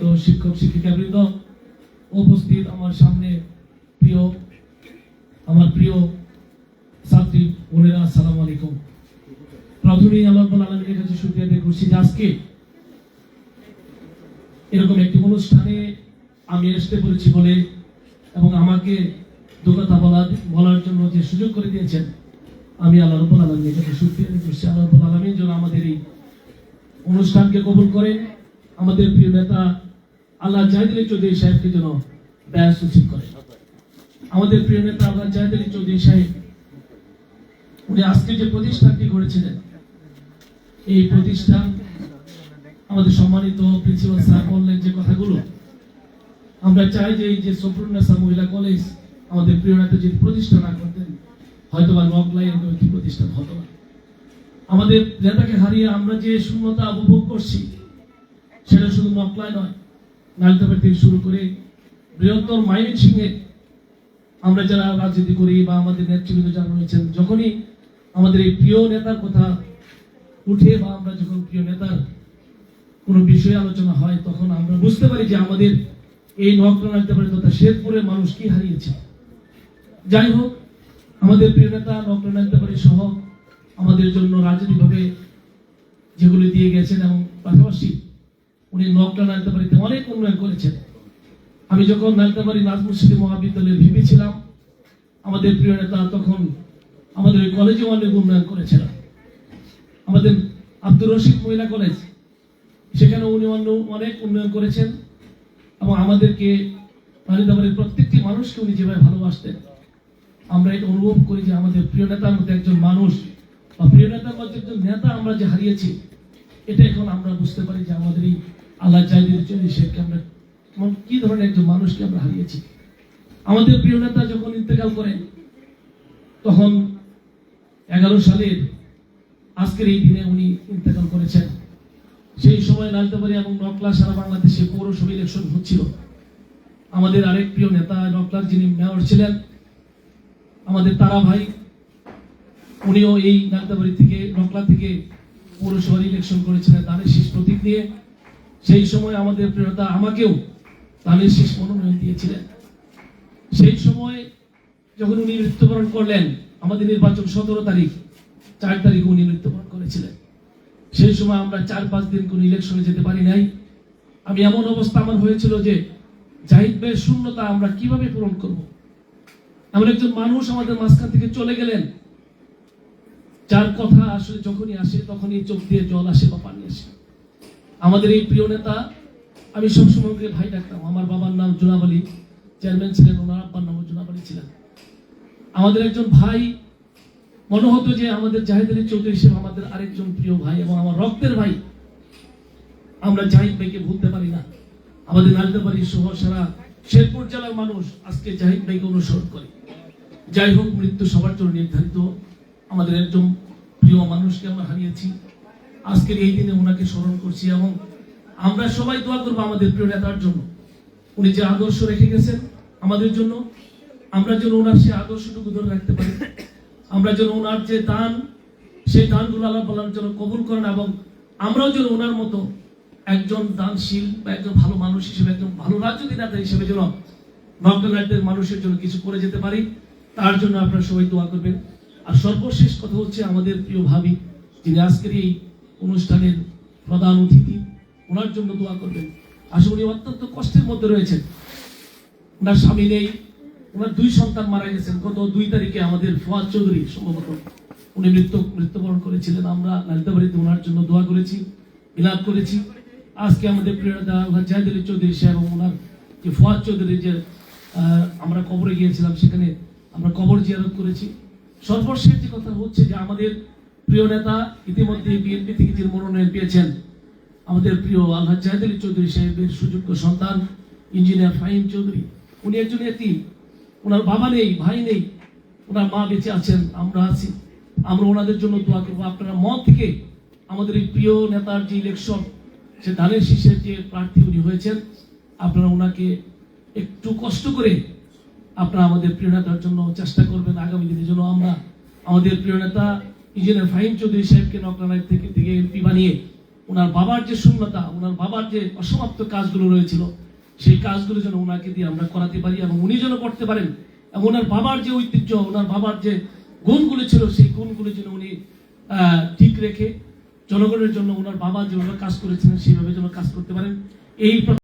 তো শিক্ষক, শিক্ষিকাবৃন্দ উপস্থিত আমার সামনে প্রিয়, আমার প্রিয় ছাত্রী বোনেরা, আসসালামু আলাইকুম। প্রথমেই আল্লাহ রাব্বুল আলামিনের কাছে শুকরিয়া আদায় করছি যে আজকে এরকম একটি অনুষ্ঠানে আমি আসতে পেরেছি বলে এবং আমাকে দু কথা বলার বলার জন্য যে সুযোগ করে দিয়েছেন, আমি আল্লাহ রব্বুল আলমীর কাছে শুকরিয়া আদায় করছি। আল্লাহ রব্বুল আলমীর যেন আমাদের এই অনুষ্ঠানকে কবুল করেন। আমাদের প্রিয় নেতা আল্লাহ জাহিদ আলী চৌধুরী সাহেবকে যেন ব্যয় সুচিত করেন আমাদের প্রিয় নেতা আল্লাহ জাহিদ আলী চৌধুরী সাহেব, উনি আজকে যে প্রতিষ্ঠানটি গড়েছিলেন, এই প্রতিষ্ঠান আমাদের সম্মানিত প্রিন্সিপাল স্যার বললেন যে কথাগুলো। আমরা চাই যে এই যে সফরুন্নেসা মহিলা কলেজ আমাদের প্রিয় নেতা যদি প্রতিষ্ঠা না করতেন হয়তো বা নকলাই এরকম একটি প্রতিষ্ঠান হতো না। আমাদের নেতাকে হারিয়ে আমরা যে শূন্যতা উপভোগ করছি সেটা শুধু নকলায় নয় নালিতাবাড়ি থেকে শুরু করে বৃহত্তর মাইন সিংহে আমরা যারা রাজনীতি করি বা আমাদের নেতৃবৃন্দ যারা রয়েছেন, যখনই আমাদের এই প্রিয় নেতার কথা উঠে বা আমরা যখন প্রিয় নেতার কোনো বিষয়ে আলোচনা হয়, তখন আমরা বুঝতে পারি যে আমাদের এই নকলানালিতাবাড়ি তথা শেরপুরের মানুষ কি হারিয়েছে। যাই হোক, আমাদের প্রিয় নেতা নকলানালিতাবাড়ি সহ আমাদের জন্য রাজনৈতিকভাবে যেগুলি দিয়ে গেছেন এবং পাশাপাশি উনি নকলা নালিতাবাড়িতে অনেক উন্নয়ন করেছেন। আমি যখন নালিতাবাড়ি নাজমুল সিটি মহাবিদ্যালয়ের ভিপি ছিলাম, আমাদের প্রিয় নেতা তখন আমাদের ওই কলেজে অনেক উন্নয়ন করেছিলেন আমাদের আব্দুর রশিদ মহিলা কলেজ সেখানে উনি অন্য অনেক উন্নয়ন করেছেন এবং আমাদেরকে নালিতাবাড়ির প্রত্যেকটি মানুষকে উনি যেভাবে ভালোবাসতেন, আমরা এটা অনুভব করি যে আমাদের প্রিয় নেতার মধ্যে একজন মানুষ বা প্রিয় নেতার মধ্যে একজন নেতা আমরা যে হারিয়েছি, এটা এখন আমরা বুঝতে পারি যে আল্লাহ জাহিদের চল্লিশ শেখকে আমরা এমন কি ধরনের একজন মানুষকে আমরা হারিয়েছি? আমাদের প্রিয় নেতা যখন ইন্তেকাল করেন তখন এগারো সালের আজকের এই দিনে উনি ইন্তেকাল করেছেন। সেই সময় নালতাবাড়ি এবং নকলা সারা বাংলাদেশে পৌরসভা ইলেকশন হচ্ছিল। আমাদের আরেক প্রিয় নেতা নকলার যিনি মেয়র ছিলেন, আমাদের তারা ভাই, উনিও এই নাগদাবাড়ি থেকে, নকলা থেকে পৌরসভার ইলেকশন করেছিলেন। তাদের শেষ প্রতীক দিয়ে সেই সময় আমাদের প্রিয়তা আমাকেও দানের শীষ মনোনয়ন দিয়েছিলেন। সেই সময় যখন উনি মৃত্যুবরণ করলেন, আমাদের নির্বাচন সতেরো তারিখ, চার তারিখ উনি মৃত্যুবরণ করেছিলেন। সেই সময় আমরা চার পাঁচ দিন কোন ইলেকশনে যেতে পারি নাই। আমি এমন অবস্থা আমার হয়েছিল যে জাহিদ ভাইয়ের শূন্যতা আমরা কীভাবে পূরণ করব? এমন একজন মানুষ আমাদের মাঝখান থেকে চলে গেলেন। যার কথা আসলে যখনই আসে, তখনই চোখ দিয়ে জল আসে বা পানি আসে। আমাদের এই প্রিয় নেতা, আমি সবসময় ওকে ভাই ডাকতাম। আমার বাবার নাম জুনাব আলী, চেয়ারম্যান ছিলেন, ওনার আব্বার নাম জুনাব আলী ছিলেন। আমাদের একজন ভাই মনে হতো যে আমাদের জাহিদ আলী চৌধুরী হিসেবে আমাদের আরেকজন প্রিয় ভাই এবং আমার রক্তের ভাই, আমরা জাহিদ ভাইকে ভুলতে পারি না। আমাদের নালিতাবাড়ি সহ সারা শেরপুর জেলার মানুষ আজকে জাহিদ ভাইকে অনুসরণ করে। যাই হোক, মৃত্যু সবার জন্য নির্ধারিত। আমাদের একজন প্রিয় মানুষকে আমরা হারিয়েছি। আজকের এই দিনে ওনাকে স্মরণ করছি এবং আমরা সবাই দোয়া করব আমাদের প্রিয় নেতার জন্য। উনি যে আদর্শ রেখে গেছেন আমাদের জন্য, আমরা যেন ওনার সেই আদর্শটুকু ধরে রাখতে পারি। আমরা যেন ওনার যে দান, সেই দানগুলো আল্লাহ বলার জন্য কবুল করেন এবং আমরাও যেন ওনার মতো একজন দানশীল বা একজন ভালো মানুষ হিসেবে, একজন ভালো রাজনৈতিক নেতা হিসেবে যেন নকলাইটদের মানুষের জন্য কিছু করে যেতে পারি, তার জন্য আপনারা সবাই দোয়া করবেন। আর সর্বশেষ কথা হচ্ছে আমাদের প্রিয় ভাবি, যিনি আজকের এই অনুষ্ঠানের প্রধান অতিথি, ওনার জন্য দোয়া করবেন। আসলে উনি অত্যন্ত কষ্টের মধ্যে রয়েছেন। ওনার স্বামী নেই, ওনার দুই সন্তান মারা গেছেন। গত দুই তারিখে আমাদের ফুয়াদ চৌধুরী সম্ভবত উনি মৃত্যু মৃত্যুবরণ করেছিলেন। আমরা লালিতাবাড়িতে ওনার জন্য দোয়া করেছি বিলাপ করেছি। আজকে আমাদের নেতা জাহিদ আলী চৌধুরী সাহেব ওনার যে ফুয়াদ চৌধুরী যে আমরা কবরে গিয়েছিলাম, সেখানে আমরা কবর জিয়ারত করেছি। সর্বশেষ যে কথা হচ্ছে যে আমাদের প্রিয় নেতা ইতিমধ্যে বিএনপি থেকে যে মনোনয়ন পেয়েছেন। আমাদের প্রিয় আল্লাহ জাহিদ আলী চৌধুরী সাহেবের সুযোগ্য সন্তান, ইঞ্জিনিয়ার ফাহিম চৌধুরী। উনি একজন এটি ওনার বাবা নেই, ভাই নেই। ওনার মা বেঁচে আছেন, আমরা আছি। আমরা ওনাদের জন্য দোয়া করব। আপনারা মন থেকে আমাদের এই প্রিয় নেতার যে ইলেকশন সে ধানের শীষের যে প্রার্থী উনি হয়েছেন, আপনারা ওনাকে একটু কষ্ট করে আপনারা আমাদের প্রিয় নেতার জন্য চেষ্টা করবেন। আগামী দিনের জন্য আমরা আমাদের প্রিয় নেতা ইঞ্জিনিয়ার ফাহিম চৌধুরী সাহেবকে নকলানায় থেকে থেকে এমপি বানিয়ে ওনার বাবার যে শূন্যতা ওনার বাবার যে অসমাপ্ত কাজগুলো রয়েছিল, সেই কাজগুলো যেন ওনাকে দিয়ে আমরা করাতে পারি এবং উনি যেন করতে পারেন। এবং ওনার বাবার যে ঐতিহ্য ওনার বাবার যে গুণগুলো ছিল, সেই গুণগুলো যেন উনি ঠিক রেখে জনগণের জন্য ওনার বাবা যেভাবে কাজ করেছিলেন সেইভাবে যেন কাজ করতে পারেন। এই